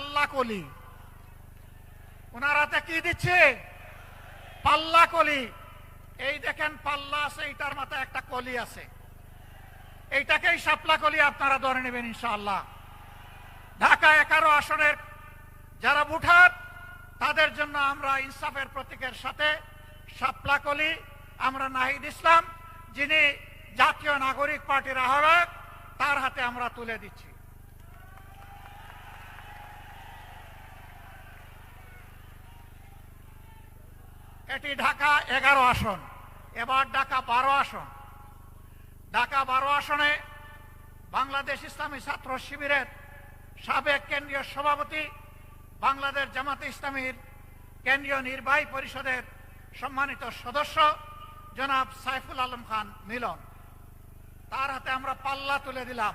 পাল্লা কলি। ওনার হাতে কি দিচ্ছে? পাল্লা কলি। এই দেখেন পাল্লা আছে, এইটার মাথায় একটা কলি আছে। এইটাকেই শাপলা কলি আপনারা ধরে নেবেন ইনশাআল্লাহ। ঢাকা এগারো আসনের যারা ভোটার, তাদের জন্য আমরা ইনসাফের প্রতীকের সাথে শাপলা কলি। আমরা নাহিদ ইসলাম, যিনি জাতীয় নাগরিক পার্টির আহ্বায়ক, তার হাতে আমরা তুলে দিচ্ছি। এটি ঢাকা এগারো আসন। এবার ঢাকা বারো আসন। ঢাকা বারো আসনে বাংলাদেশ ইসলামী ছাত্র শিবিরের সাবেক কেন্দ্রীয় সভাপতি, বাংলাদেশ জামাতে ইসলামীর কেন্দ্রীয় নির্বাহী পরিষদের সম্মানিত সদস্য জনাব সাইফুল আলম খান মিলন। তার হাতে আমরা পাল্লা তুলে দিলাম।